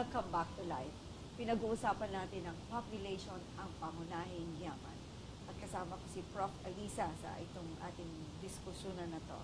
Welcome back to life. Pinag-uusapan natin ang population ang pangunahing yaman. At kasama ko si Prof. Alisa sa itong ating diskusyonan na to.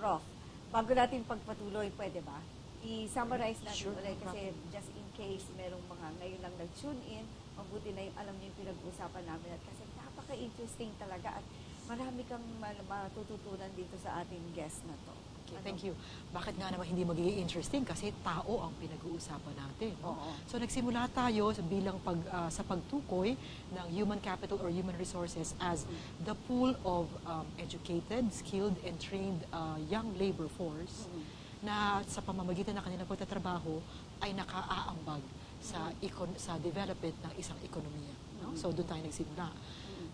Prof, bago natin pagpatuloy, pwede ba? I-summarize natin Sure, ulit kasi just in case merong mga ngayon lang nag-tune in, mabuti na yung alam niyo yung pinag-uusapan namin at kasi napaka-interesting talaga at marami kang ma- matututunan dito sa ating guest na to. Okay, thank you. Bakit nga naman hindi magiging interesting? Kasi tao ang pinag-uusapan natin. No? Oo. So nagsimula tayo sa bilang pag, ah, sa pagtukoy ng human capital or human resources as the pool of um, educated, skilled, and trained ah, young labor force na sa pamamagitan ng kanilang pagtatrabaho ay nakaaambag sa econ- sa development ng isang ekonomiya. No? So doon tayo nagsimula.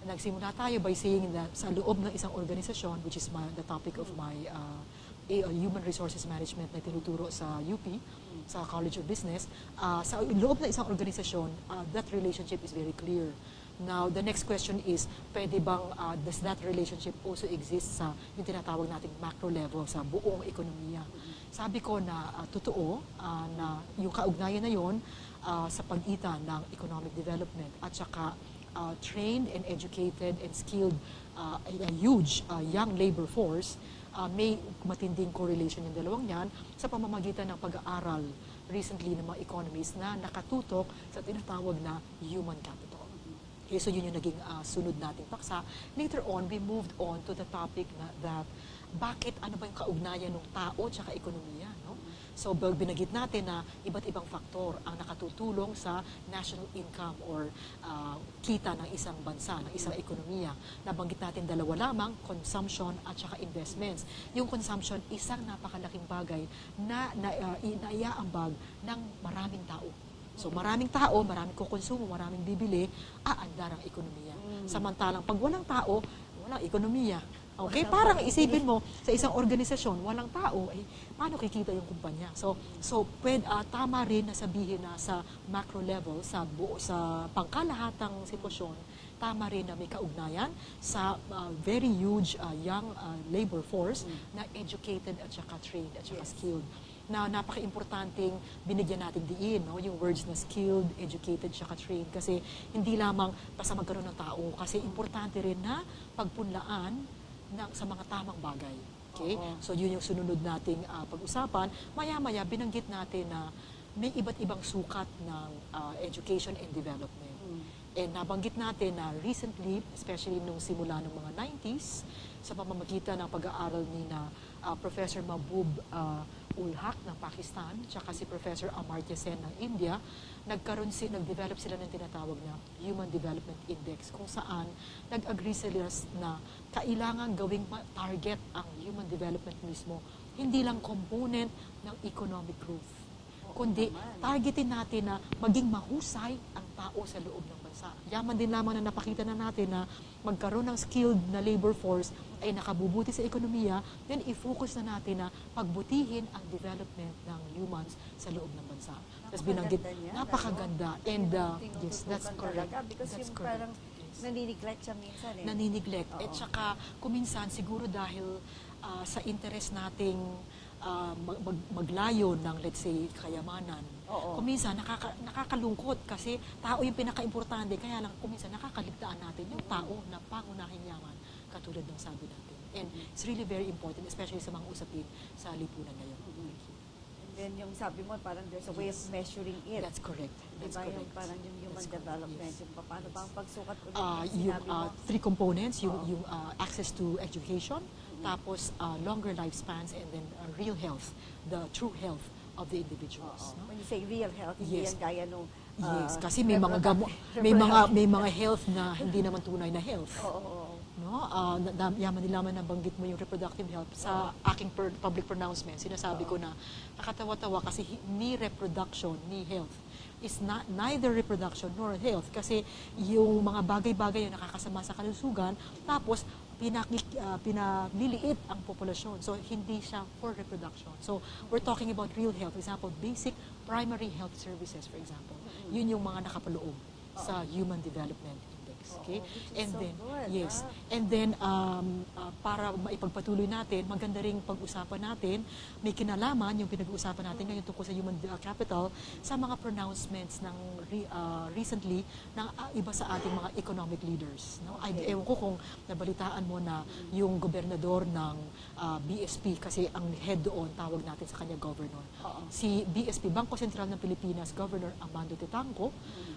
Nagsimula tayo by saying that sa loob ng isang organisasyon, which is my, the topic of my uh, a- uh, human resources management na tinuturo sa UP, sa College of Business, uh, sa loob ng isang organisasyon, uh, that relationship is very clear. Now, the next question is, pwede bang, uh, does that relationship also exist sa yung tinatawag nating macro level, sa buong ekonomiya? Sabi ko na uh, totoo uh, na yung kaugnayan na yon uh, sa pagitan ng economic development at saka uh, trained and educated and skilled, uh, a, huge uh, young labor force, uh, may matinding correlation yung dalawang yan sa pamamagitan ng pag-aaral recently ng mga economists na nakatutok sa tinatawag na human capital. Okay, so yun yung naging uh, sunod nating paksa. Later on, we moved on to the topic na, that bakit ano ba yung kaugnayan ng tao at ekonomiya, no? So binagit natin na iba't ibang faktor ang nakatutulong sa national income or uh, kita ng isang bansa, ng isang ekonomiya. Nabanggit natin dalawa lamang, consumption at saka investments. Yung consumption, isang napakalaking bagay na, na uh, inaiaambag ng maraming tao. So maraming tao, maraming kukonsumo, maraming bibili, aandar ang ekonomiya. Samantalang pag walang tao, walang ekonomiya. Okay, parang isipin mo sa isang organisasyon, walang tao, eh, paano kikita yung kumpanya? So, so pwed, ah, tama rin na sabihin na sa macro level, sa buo, sa pangkalahatang sitwasyon, tama rin na may kaugnayan sa ah, very huge ah, young ah, labor force na educated at saka trained at saka skilled na napaka-importanting binigyan natin diin, no? yung words na skilled, educated, saka trained. Kasi hindi lamang basta magkaroon ng tao, kasi importante rin na pagpunlaan ng, sa mga tamang bagay. Okay? Oo. So yun yung sunod nating ah, pag-usapan. Maya-maya, binanggit natin na may iba't ibang sukat ng ah, education and development. And nabanggit natin na recently, especially nung simula ng mga 90s, sa pamamagitan ng pag-aaral ni na ah, Professor Mahbub ah, Ulhak ng Pakistan, tsaka si Professor Amartya Sen ng India, nagkaroon si, nag-develop sila ng tinatawag na Human Development Index, kung saan nag-agree sila na kailangan gawing target ang human development mismo, hindi lang component ng economic growth kundi targetin natin na maging mahusay ang tao sa loob ng bansa. Yaman din lamang na napakita na natin na magkaroon ng skilled na labor force ay nakabubuti sa ekonomiya, then i-focus na natin na pagbutihin ang development ng humans sa loob ng bansa. Tapos binanggit, Napakaganda niya, napakaganda. And uh, yes, that's correct. Because That's yung correct. parang Yes nanineglect siya minsan eh. naniniglect. At saka, kuminsan, siguro dahil ah, sa interest nating ah, mag- mag- maglayo ng, let's say, kayamanan, Oo. kuminsan, nakaka, nakakalungkot kasi tao yung pinaka-importante. Kaya lang, kuminsan, nakakaligtaan natin yung tao na pangunahing yaman, katulad ng sabi natin. And it's really very important, especially sa mga usapin sa lipunan ngayon. And then yung sabi mo, parang there's a way of Yes. measuring it. That's correct. That's diba yung correct. parang yung human That's development, yes. yung pa- paano ba ang pagsukat ulit Ah, yung yung mo? three components, yung, Oo. yung ah, access to education, tapos ah, longer lifespans, and then ah, real health, the true health of the individuals. Oo. no? When you say real health, hindi Yes. yan gaya nung ah, Yes, kasi may mga gamo, may mga may mga health na hindi naman tunay na health. Oo, oo, oo. No? Na- yaman nila man nabanggit mo yung reproductive health sa aking per- public pronouncement. Sinasabi ko na nakatawa-tawa kasi ni reproduction ni health is not neither reproduction nor health kasi yung mga bagay-bagay yung nakakasama sa kalusugan tapos pinaki, ah, pinagliliit ang populasyon. So, hindi siya for reproduction. So, we're talking about real health. For example, basic primary health services, for example. Yun yung mga nakapaloob sa Human Development. Okay? Is and so then good, yes. ah. And then um, ah, para maipagpatuloy natin, maganda ring pag-usapan natin, may kinalaman yung pinag-uusapan natin ngayon tungkol sa human uh, capital sa mga pronouncements ng re- ah, recently ng ah, iba sa ating mga economic leaders. No? Ay, Okay. ewan ko kung nabalitaan mo na yung gobernador ng ah, BSP kasi ang head doon tawag natin sa kanya governor. Oo. Si BSP, Bangko Sentral ng Pilipinas, Governor Armando Tetangco,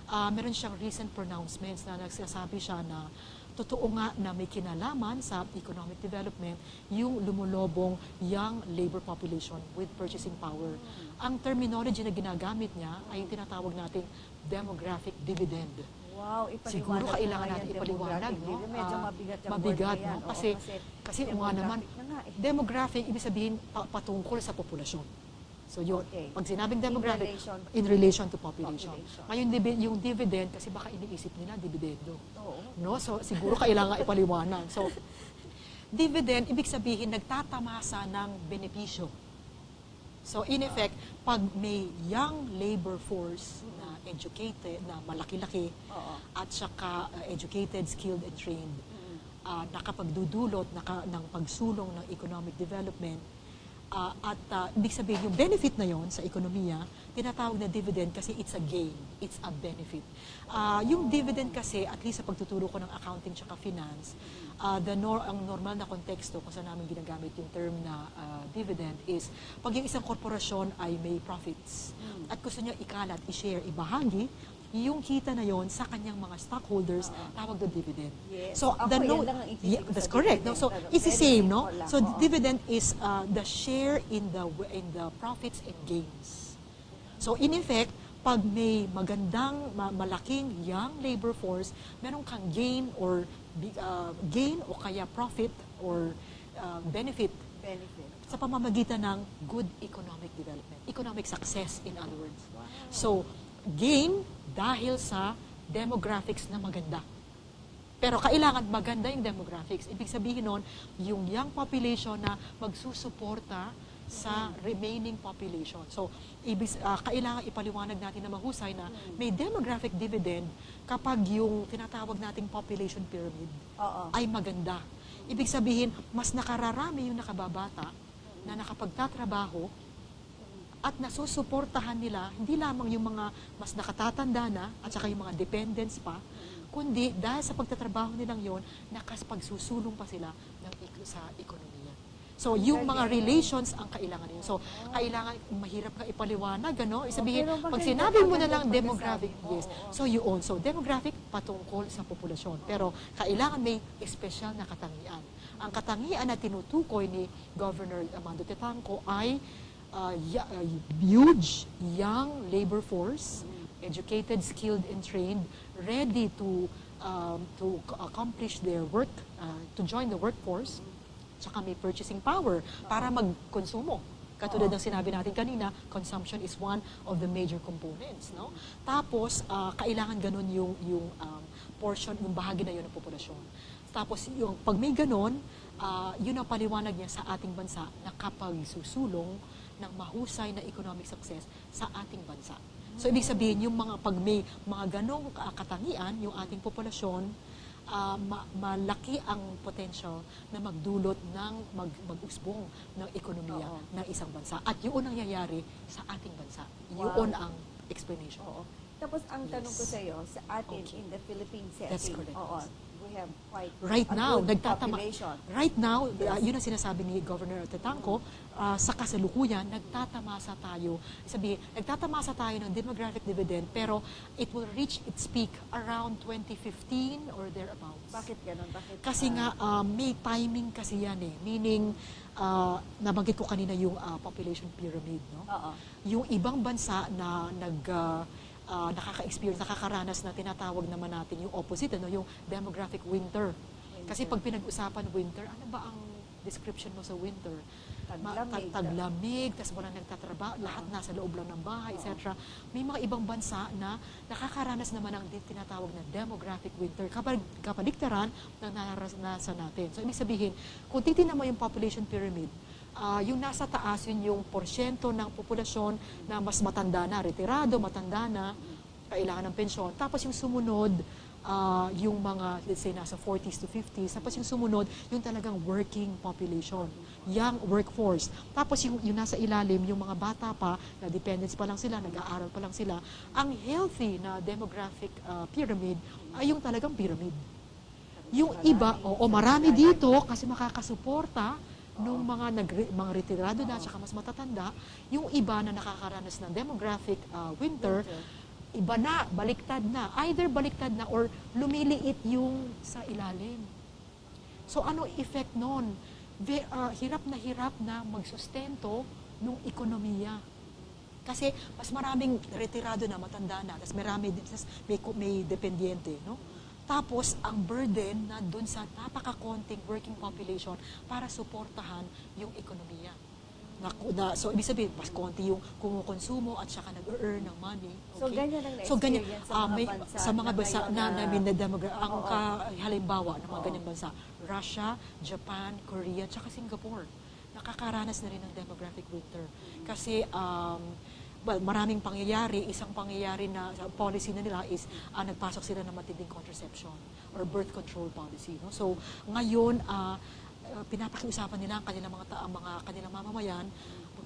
ah, meron siyang recent pronouncements na nagsasabi siya na totoo nga na may kinalaman sa economic development yung lumulobong young labor population with purchasing power. Ang terminology na ginagamit niya ay tinatawag nating demographic dividend. Wow, Siguro kailangan nga natin ipaliwanag, no? Medyo Ah, mabigat yung mabigat, na yan. no? Oo, Kasi, kasi nga naman, demographic na nga eh. demographic, ibig sabihin pa- patungkol sa populasyon. So yun, Okay. pag sinabing demographic, In relation- in relation to population. Population. Ngayon, yung dividend, kasi baka iniisip nila, dividendo. Oo. No? So, siguro kailangan ipaliwanag. So, dividend, ibig sabihin, nagtatamasa ng benepisyo. So, in effect, pag may young labor force na educated, na malaki-laki, at saka uh, educated, skilled, and trained, uh, nakapagdudulot naka, ng pagsulong ng economic development, uh, at uh, ibig sabihin yung benefit na yon sa ekonomiya, tinatawag na dividend kasi it's a gain, it's a benefit. Uh, yung dividend kasi, at least sa pagtuturo ko ng accounting tsaka finance, uh, the nor ang normal na konteksto kung saan namin ginagamit yung term na uh, dividend is pag yung isang korporasyon ay may profits at gusto niya ikalat, i-share, ibahagi, yung kita na yon sa kanyang mga stockholders, tawag doon dividend. Yes. So, Ako, the intindi yeah, that's correct. No? So, Pero it's the same, no? lang. So, Oo. dividend is uh, the share in the in the profits and gains. So, in effect, pag may magandang, ma- malaking young labor force, meron kang gain or uh, gain o kaya profit or uh, benefit Benefit. sa pamamagitan ng good economic development. Economic success, in other words. Wow. So, gain dahil sa demographics na maganda. Pero kailangan maganda yung demographics. Ibig sabihin nun, yung young population na magsusuporta sa remaining population. So, ibig, ah, kailangan ipaliwanag natin na mahusay na may demographic dividend kapag yung tinatawag nating population pyramid Oo. ay maganda. Ibig sabihin, mas nakararami yung nakababata na nakapagtatrabaho at nasusuportahan nila hindi lamang yung mga mas nakatatanda na at saka yung mga dependents pa, kundi dahil sa pagtatrabaho nilang yon, nakapagsusulong pa sila ng, sa ekonomiya. So, yung mga relations ang kailangan yun. So, kailangan, mahirap nga ipaliwanag, ano? Isabihin, pero pag sinabi mo na lang demographic, mo, yes. So, yun. So, demographic patungkol sa populasyon. Pero, kailangan may espesyal na katangian. Ang katangian na tinutukoy ni Governor Amando Tetangco ay uh, uh, huge young labor force, educated, skilled, and trained, ready to um, to accomplish their work, uh, to join the workforce, tsaka may purchasing power para magkonsumo. Katulad ng sinabi natin kanina, consumption is one of the major components. No? Tapos, ah, kailangan ganun yung, yung um, portion, yung bahagi na yun ng populasyon. Tapos, yung, pag may ganun, ah, yun ang paliwanag niya sa ating bansa na kapag susulong ng mahusay na economic success sa ating bansa. So, ibig sabihin, yung mga, pag may mga ganong ka- katangian, yung ating populasyon, ah, ma- malaki ang potential na magdulot ng mag, mag-usbong ng ekonomiya Oo. ng isang bansa. At yun ang nangyayari sa ating bansa. Wow. Yun ang explanation. Oo. Tapos ang tanong ko Yes. sa iyo, sa atin Okay. in the Philippine setting, That's correct, oo, yes. We have quite Right a now, good nagtatama population. Right now, Yes. uh, yun ang sinasabi ni Governor Tetangco, uh, sa kasalukuyan, nagtatamasa tayo. Sabihin, nagtatamasa tayo ng demographic dividend, pero it will reach its peak around 2015 or thereabouts. Bakit ganun? Bakit? Kasi ah, nga, um, may timing kasi yan eh. Meaning, uh, nabanggit ko kanina yung uh, population pyramid, no? Oo. Yung ibang bansa na nag uh, uh, nakaka-experience, nakakaranas na tinatawag naman natin yung opposite, ano, yung demographic winter. Kasi pag pinag-usapan winter, ano ba ang description mo sa winter? Taglamig. tag- taglamig, tas walang nagtatrabaho, lahat nasa loob lang ng bahay, etc. May mga ibang bansa na nakakaranas naman ng din- tinatawag na demographic winter, kapag kapaligtaran ng naranasan natin. So, ibig sabihin, kung titignan mo yung population pyramid, ah, yung nasa taas, yun yung porsyento ng populasyon na mas matanda na, retirado, matanda na, kailangan ng pensyon. Tapos yung sumunod, ah, yung mga, let's say, nasa 40s to 50s. Tapos yung sumunod, yung talagang working population, young workforce. Tapos yung, yung nasa ilalim, yung mga bata pa, na dependents pa lang sila, nag-aaral pa lang sila. Ang healthy na demographic ah, pyramid ay yung talagang pyramid. Yung iba, o marami dito kasi makakasuporta nung mga nag mga retirado na at mas matatanda, yung iba na nakakaranas ng demographic ah, winter, iba na, baliktad na. Either baliktad na or lumiliit yung sa ilalim. So ano effect nun? Ve- ah, hirap na hirap na magsustento ng ekonomiya. Kasi mas maraming retirado na, matanda na, tapos marami, tas may, may dependiente, no? Tapos, ang burden na dun sa napakakonting working population para suportahan yung ekonomiya. Na, na, so, ibig sabihin, mas konti yung kumukonsumo at saka nag-earn ng money. So, ganyan ang So, ganyan, sa ah, mga may- bansa sa mga na bansa ngayon na, na- na, na, demogra- ang ka, halimbawa ng mga ganyang bansa, Russia, Japan, Korea, tsaka Singapore. Nakakaranas na rin ng demographic winter. Kasi, um, well, maraming pangyayari. Isang pangyayari na sa policy na nila is ah, nagpasok sila ng matinding contraception or birth control policy. No? So, ngayon, ah, ah, pinapakiusapan nila ang kanilang mga, ta- ang mga kanilang mamamayan,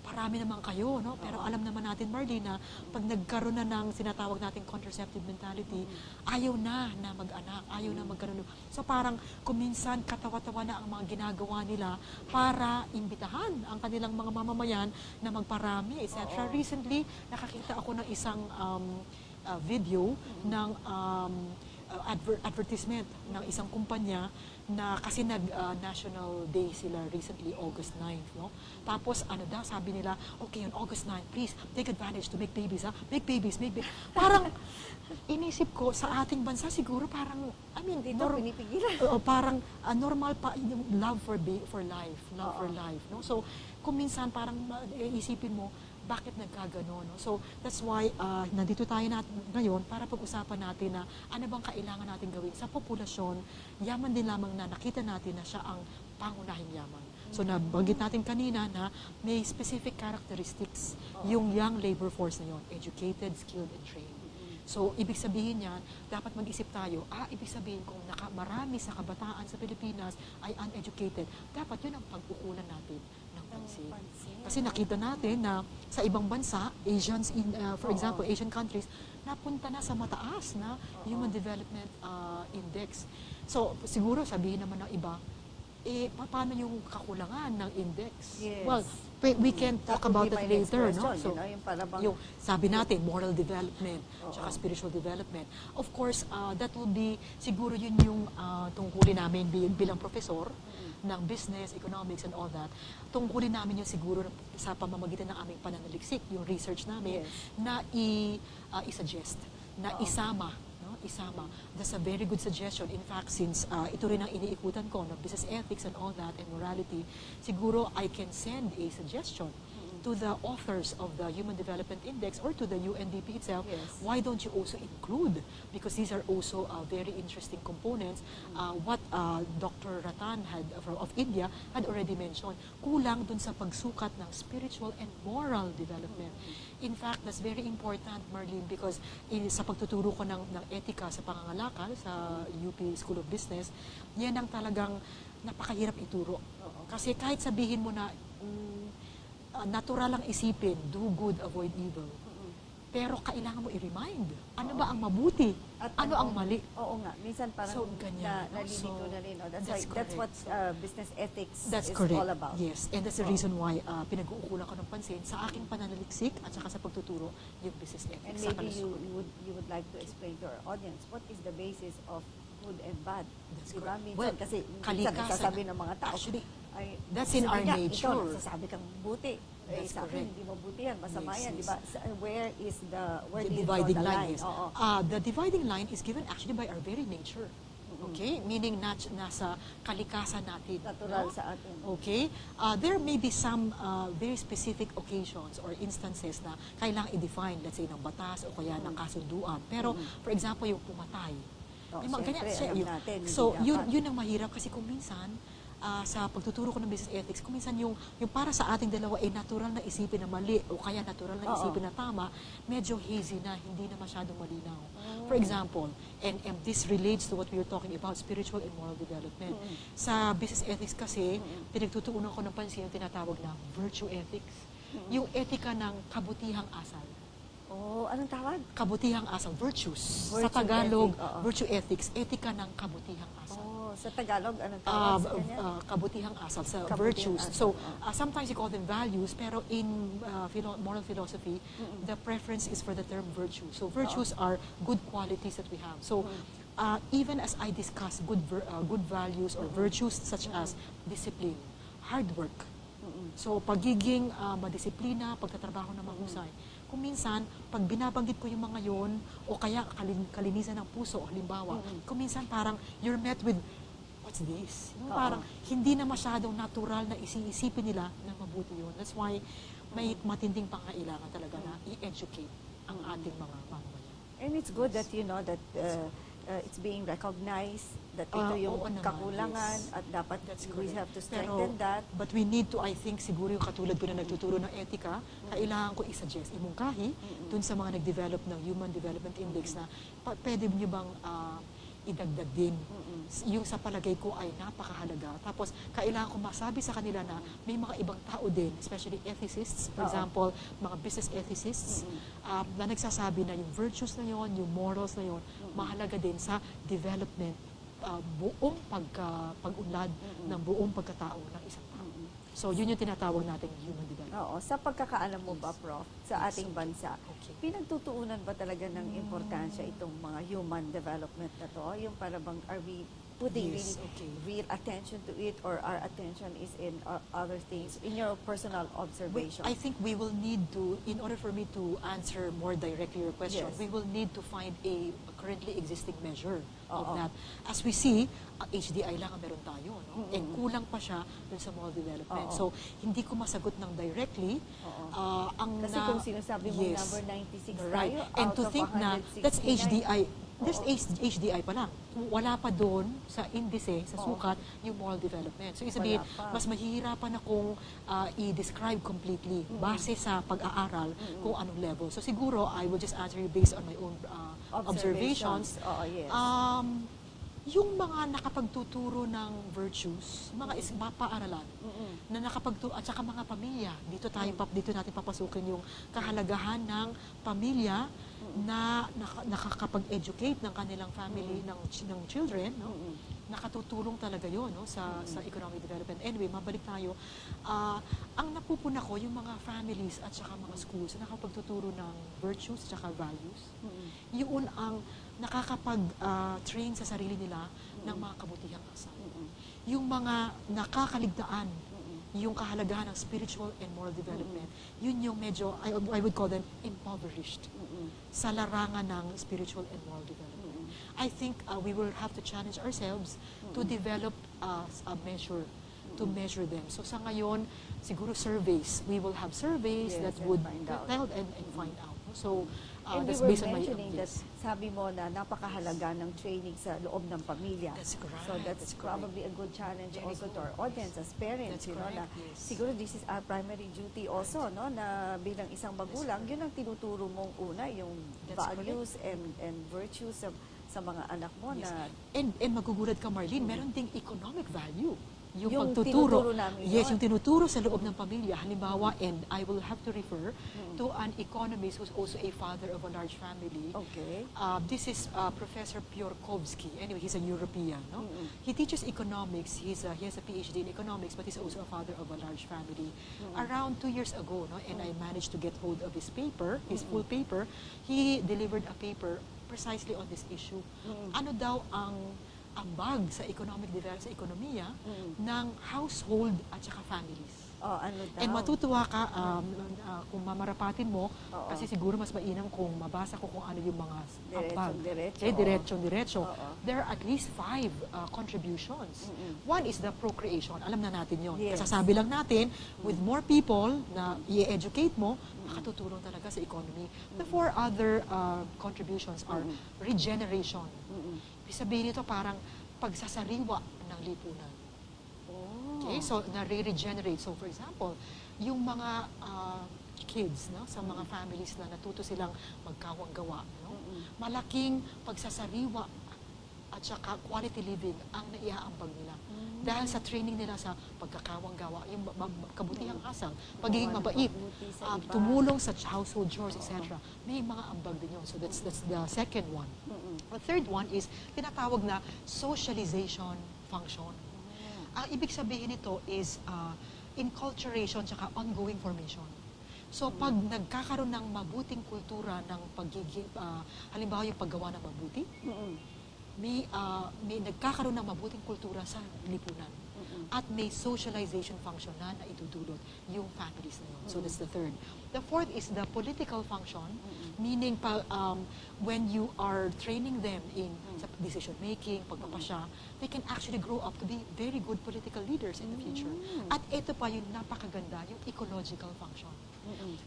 parami naman kayo, no? Pero alam naman natin, Marlene, na pag nagkaroon na ng sinatawag nating contraceptive mentality, ayaw na na mag-anak, ayaw na magkaroon. So parang kuminsan katawa-tawa na ang mga ginagawa nila para imbitahan ang kanilang mga mamamayan na magparami, etc. Recently, nakakita ako ng isang um, uh, video ng um, adver- advertisement ng isang kumpanya na kasi nag uh, National Day sila recently August 9 no tapos ano daw sabi nila okay on August 9 please take advantage to make babies ha make babies make babies parang inisip ko sa ating bansa siguro parang I mean Dito, nor- pinipigilan. Oo, parang ah, normal pa yung love for ba- for life, love for Oo. life, no? So, kung minsan parang eh, isipin mo bakit nagkagano, no? So, that's why ah, nandito tayo nat- ngayon para pag-usapan natin na ano bang kailangan natin gawin sa populasyon, yaman din lamang na nakita natin na siya ang pangunahing yaman. So, nabanggit natin kanina na may specific characteristics yung young labor force na yon, educated, skilled, and trained. So, ibig sabihin niyan, dapat mag-isip tayo, ah, ibig sabihin kung naka, marami sa kabataan sa Pilipinas ay uneducated, dapat yun ang pag-ukulan natin ng pansin. Kasi nakita natin na sa ibang bansa, Asians, in, uh, for example, Asian countries, napunta na sa mataas na Human Development uh, Index. So, siguro sabihin naman ng iba, eh, pa- paano yung kakulangan ng index? Yes. Well, we, we can talk about it later, no? question, you know, yung para bang- yung sabi natin, moral development, Oo. tsaka spiritual development. Of course, uh, that will be, siguro yun yung uh, tungkulin namin bil- bilang profesor ng business, economics, and all that. Tungkulin namin yun siguro sa pamamagitan ng aming pananaliksik, yung research namin, Yes. na uh, i-suggest, na Oo. isama? Isama. That's a very good suggestion. In fact, since uh, ito rin ang iniikutan ko, no? business ethics and all that, and morality, siguro I can send a suggestion to the authors of the Human Development Index or to the UNDP itself, Yes. why don't you also include, because these are also uh, very interesting components, uh, what uh, Dr. Ratan had from, of India had already mentioned, kulang dun sa pagsukat ng spiritual and moral development. In fact, that's very important, Marlene, because in, sa pagtuturo ko ng, ng etika sa pangangalakal sa UP School of Business, yan ang talagang napakahirap ituro. Kasi kahit sabihin mo na natural lang isipin, do good, avoid evil. Pero kailangan mo i-remind, ano ba ang mabuti? At ano ang mali? Oo nga, minsan parang So, ganyan, na, no? nalilito So, na rin. No? That's, that's why, that's what uh, business ethics That's is correct. all about. Yes, and that's the Oo. reason why uh, pinag-uukulan ko ng pansin sa aking pananaliksik at saka sa pagtuturo yung business ethics And maybe you, you would you would like to explain to our audience what is the basis of good and bad. That's Diba? correct. Minsan Well, kasi minsan kalikasan. nagsasabi ng mga tao, Actually, ay, that's in our niya, nature. Ito, nagsasabi kang buti. Eh, sa akin, hindi mabuti yan. Masama Yes, yan, di ba? Where is the, where the dividing the line, line? yes. Oo. Uh, the dividing line is given actually by our very nature. Okay? Meaning nat- nasa kalikasan natin. Natural no? sa atin. Okay? Uh, there may be some uh, very specific occasions or instances na kailangang i-define, let's say, ng batas o kaya ng kasunduan. Pero, for example, yung pumatay. Oh, May mga ganyan. Siya- yun- natin, so, yun, yun ang mahirap kasi kung minsan, ah, sa pagtuturo ko ng business ethics, kung minsan yung, yung para sa ating dalawa ay natural na isipin na mali o kaya natural na Oo. isipin na tama, medyo hazy na, hindi na masyadong malinaw. For example, and, and this relates to what we were talking about, spiritual and moral development. Sa business ethics kasi, pinagtutuunan ko ng pansin yung tinatawag na virtue ethics. Yung etika ng kabutihang asal Oh, anong tawag? kabutihang asal, virtues. Virtue sa Tagalog, ethic, virtue ethics, etika ng kabutihang asal. Oh, sa Tagalog, Uh, tawag sa kanya? uh, kabutihang asal, sa Kabutihang virtues. asal, So, uh, sometimes you call them values, pero in uh, philo- moral philosophy, the preference is for the term virtue. So, virtues are good qualities that we have. So, uh, even as I discuss good, uh, good values or virtues such as discipline, hard work, So, pagiging ah, madisiplina, pagtatrabaho na mahusay. Kung minsan, pag binabanggit ko yung mga yon o kaya kalin- kalinisan ng puso, halimbawa, kung minsan parang you're met with, what's this? Yung. Parang hindi na masyadong natural na isiisipin nila na mabuti yun. That's why may matinding pangailangan talaga na i-educate ang ating mga mamamayan. And it's good that you know that uh, uh, it's being recognized that ito Ah, yung oo naman, kakulangan yes. at dapat That's we correct. have to Pero- strengthen that. But we need to, I think, siguro yung katulad ko na nagtuturo ng etika, kailangan ko i-suggest, imungkahi, dun sa mga nag-develop ng Human Development Index na pa, pwede nyo bang ah, idagdag din. S- Yung sa palagay ko ay napakahalaga. Tapos, kailangan ko masabi sa kanila na may mga ibang tao din, especially ethicists, for Oo. example, mga business ethicists, um, na nagsasabi na yung virtues na yon, yung morals na yon, mahalaga din sa development uh, buong pagka, pag-unlad ng buong pagkatao ng isang. So, yun yung tinatawag nating human development. Oo, sa pagkakaalam mo ba, Prof, sa Yes, ating bansa, Okay. pinagtutuunan ba talaga ng importansya itong mga human development na to? Yung para bang, are we putting Yes, really okay. real attention to it or our attention is in uh, other things, in your personal We- observation? I think we will need to, in order for me to answer more directly your question, Yes. we will need to find a currently existing measure that. As we see, uh, HDI lang ang meron tayo, no? And kulang pa siya dun sa moral development. Oo. So, hindi ko masagot ng directly. Oo. uh, ang Kasi na- kung sinasabi mo Yes. number 96 Right. tayo, And to think na, that's 169. HDI, that's Oo. HDI pa lang. Wala pa doon sa indice, sa Oo. sukat, yung moral development. So, isabihin, mas mahihirapan akong ah, i-describe completely base sa pag-aaral kung anong level. So, siguro, I will just answer you based on my own ah, observations. Oo, yes. Um, yung mga nakapagtuturo ng virtues, mga is, mga paaralan, Mm-mm. na nakapagtu at saka mga pamilya. Dito tayo pap dito natin papasukin yung kahalagahan ng pamilya na naka- nakakapag-educate ng kanilang family ng ch- ng children, no? Mm-mm. Nakatutulong talaga 'yon no sa sa economic development. Anyway, mabalik tayo. Ah, ang napupuna ko yung mga families at saka mga schools na nakapagtuturo ng virtues at saka values. Mm-mm. Yun ang nakakapag-train sa sarili nila ng mga kabutihang asal Mm-mm. yung mga nakakaligtaan, yung kahalagahan ng spiritual and moral development, yun yung medyo, I, I would call them impoverished Mm-mm. sa larangan ng spiritual and moral development. I think uh, we will have to challenge ourselves to develop uh, a measure to measure them. So sa ngayon, siguro surveys. We will have surveys Yes, that would find out. tell and, and find out. So uh, And we that's were based on my mentioning that sabi mo na napakahalaga ng training sa loob ng pamilya. That's correct. So that's, That's correct. probably a good challenge Very also to good. our audience as parents, That's you know, na correct, yes. siguro this is our primary duty also, no, na bilang isang magulang, yun ang tinuturo mong una, yung That's values and and virtues sa sa mga anak mo Yes. na And, and magugulat ka, Marlene, meron ding economic value. Yung, Yung pagtuturo. tinuturo namin yes, yun. yung tinuturo sa loob ng pamilya. Halimbawa, and I will have to refer to an economist who's also a father of a large family. okay. Uh, this is uh, Professor Piorkovsky. Anyway, he's a European. No? Mm-mm. He teaches economics. He's a, he has a PhD in economics, but he's also a father of a large family. Around two years ago, no, and I managed to get hold of his paper, his full paper, he delivered a paper precisely on this issue. Mm. Ano daw ang ambag sa economic development, sa ekonomiya Mm. ng household at saka families. Oh, ano daw? And matutuwa ka um, uh, kung mamarapatin mo Oo. kasi siguro mas mainam kung mabasa ko kung ano yung mga ambag. Diretsong-diretso, Eh, oo. diretsong-diretso. Oo. There are at least five uh, contributions. Mm-mm. One is the procreation. Alam na natin yon. Yes. Kasasabi lang natin, with more people na i-educate mo, makatutulong talaga sa economy. The four other uh, contributions are regeneration. Ibig sabihin nito parang pagsasariwa ng lipunan. Oh. Okay, so nare-regenerate. So for example, yung mga ah, kids no, sa mga families na natuto silang magkawang gawa, no, malaking pagsasariwa at saka quality living ang naiaambag nila. Dahil sa training nila sa pagkakawang gawa, yung kabutihang asal, pagiging mabait, iba. tumulong sa household chores, etc. May mga ambag din yun. So that's, that's the second one. The third one is tinatawag na socialization function. Ang ibig sabihin nito is uh, inculturation tsaka ongoing formation. So pag nagkakaroon ng mabuting kultura ng pagiging, ah, halimbawa yung paggawa ng mabuti, may, ah, may nagkakaroon ng mabuting kultura sa lipunan. At may socialization function na naitudulot yung families na yun. So that's the third. The fourth is the political function, meaning pa, um, when you are training them in sa decision making, pagpapasya, they can actually grow up to be very good political leaders in the future. At ito pa yung napakaganda, yung ecological function.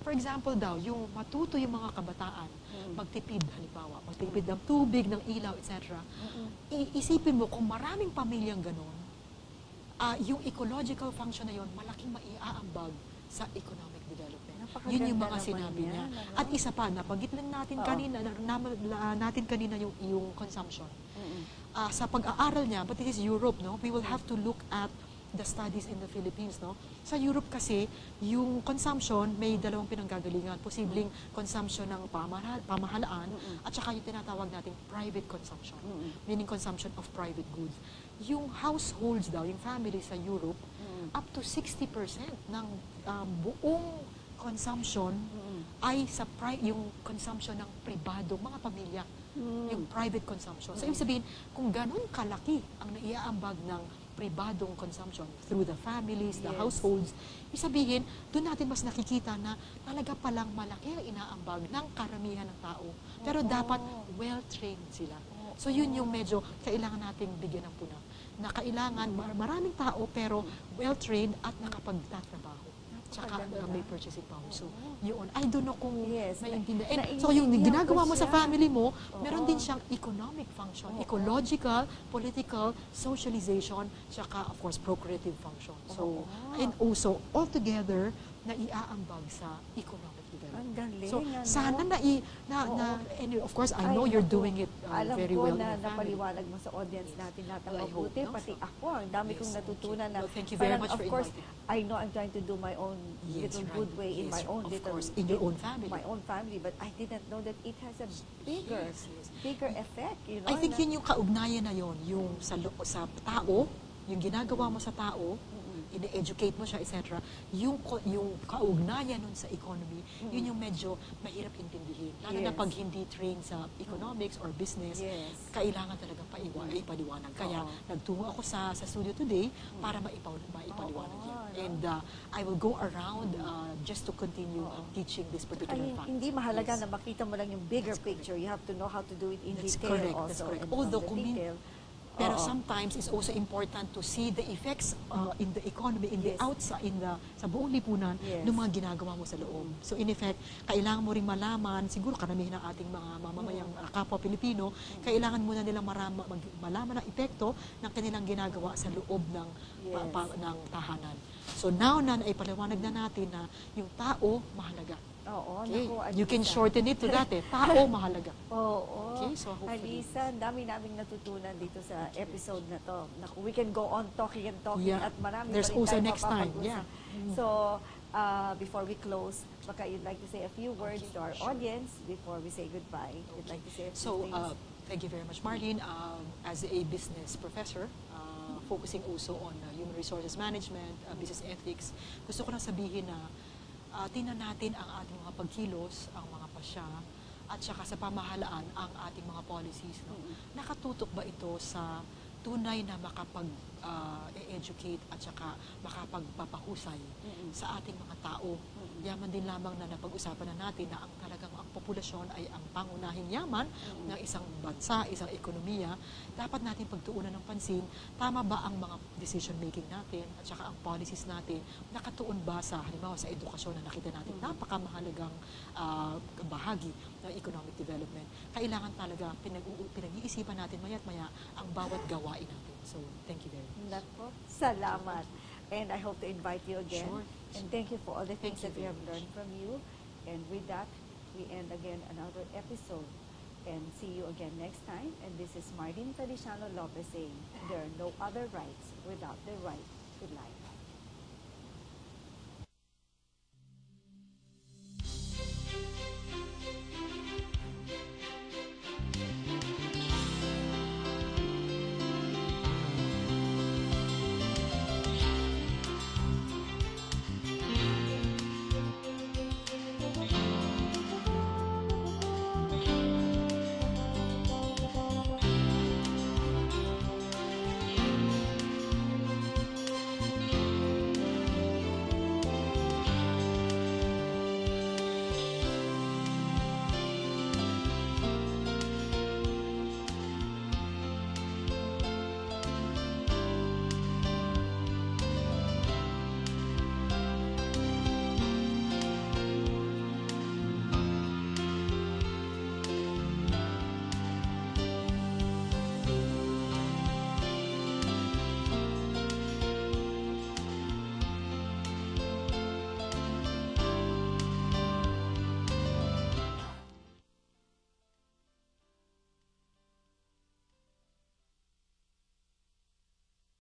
For example daw, yung matuto yung mga kabataan, Mm. magtipid halimbawa, magtipid ng tubig, ng ilaw, etc. Mm-mm. Iisipin mo kung maraming pamilyang ganun, ah, yung ecological function na yon malaking maiaambag sa economic development. Yun yung mga sinabi yan, niya. ano? At isa pa, nabanggit lang natin Oo. kanina, na, na- na- natin kanina yung, yung consumption. Mm-mm. Ah, sa pag-aaral niya, but this is Europe, no? We will have to look at the studies in the Philippines, no? Sa Europe kasi, yung consumption may dalawang pinanggagalingan. Posibleng consumption ng pamahal, pamahalaan Mm-mm. at saka yung tinatawag nating private consumption, Mm-mm. meaning consumption of private goods. Yung households daw, yung family sa Europe, Mm-mm. up to 60% ng um, buong consumption Mm-mm. ay sa pri- yung consumption ng pribado, mga pamilya Mm. yung private consumption. So, ibig sabihin, kung ganun kalaki ang naiaambag ng pribadong consumption through the families, the Yes. households, ibig sabihin, doon natin mas nakikita na talaga palang malaki ang inaambag ng karamihan ng tao. Pero Oo. dapat well-trained sila. So, yun yung medyo kailangan nating bigyan ng puna. Na kailangan mar- maraming tao pero well-trained at nakapagtatrabaho. Tsaka uh, may purchasing power. So, yun. I don't know kung Yes. naiintindihan. Na- And so, yung ginagawa mo sa siya. family mo, Oo. meron din siyang economic function, Oo. ecological, political, socialization, tsaka of course procreative function. So, Oo. and also altogether na iaambag sa economic. Ang galing, So, ano? sana na, i, na, Oo. na and of course I Ay, know you're doing it uh, Alam very ko well na in your family. napaliwanag mo sa audience Yes. natin lahat ng Well, mabuti, no? pati ako. Ang dami Yes, kong natutunan na Well, thank you very parang, much of for course, inviting. I know I'm trying to do my own Yes, little right. good way in Yes, my own of little course, in your own family. my own family, but I didn't know that it has a bigger Yes, yes. bigger effect, you know. I think na- yun yung kaugnayan na yun, yung sa, sa tao, yung ginagawa mo sa tao. Ine-educate mo siya, etc. Yung, yung kaugnayan nun sa economy, yun yung medyo mahirap intindihin. Lalo na Yes. pag hindi trained sa economics or business, Yes. kailangan talaga paiwa, ipaliwanag. Kaya Oo. nagtungo ako sa sa studio today para maipaw, maipaliwanag Oo, yan. And uh, I will go around uh, just to continue uh, teaching this Ay, particular fact. hindi mahalaga Yes. na makita mo lang yung bigger That's correct. picture. You have to know how to do it in That's detail correct, also. that's correct. Although the detail. Pero Oo. sometimes it's also important to see the effects uh, in the economy, in the Yes. outside, in the sa buong lipunan Yes. ng mga ginagawa mo sa loob. So in effect, kailangan mo ring malaman, siguro karamihan ng ating mga mamamayang uh, kapwa Pilipino, kailangan muna nilang marama, mag- malaman ang epekto ng kanilang ginagawa sa loob ng pa- Yes. pa- ng tahanan. So now na naipaliwanag na natin na yung tao mahalaga. Oo, Okay? naku, You can Alisa. shorten it to that eh. Tao mahalaga. Oo. Okay, so hopefully- Alisa, ang dami naming natutunan dito sa episode na to. Naku, we can go on talking and talking Yeah. at marami There's pa rin also tayong next time, mapapag-usap. yeah. So, uh, before we close, baka you'd like to say a few words to our sure. audience before we say goodbye. You'd like to say a few So, things? uh, thank you very much, Marlene. Um, as a business professor, uh, focusing also on uh, human resources management, uh, business ethics, gusto ko lang sabihin na uh, tingnan natin ang ating mga pagkilos, ang mga pasya, at saka sa pamahalaan ang ating mga policies. No? Nakatutok ba ito sa tunay na makapag uh, educate at saka makapagpapahusay Mm-mm. sa ating mga tao. Yaman din lamang na napag-usapan na natin na ang talagang ang populasyon ay ang pangunahing yaman ng isang bansa, isang ekonomiya. Dapat natin pagtuunan ng pansin, tama ba ang mga decision making natin at saka ang policies natin nakatuon ba sa halimbawa sa edukasyon na nakita natin napakamahalagang ah, bahagi ng economic development. Kailangan talaga pinag pinag-iisipan natin maya't maya ang bawat gawain natin. So, thank you very much. Nako, salamat. And I hope to invite you again. Sure. And thank you for all the Thank things you that we have much. learned from you. And with that, we end again another episode. And see you again next time. And this is Martin Feliciano Lopez saying, there are no other rights without the right to life.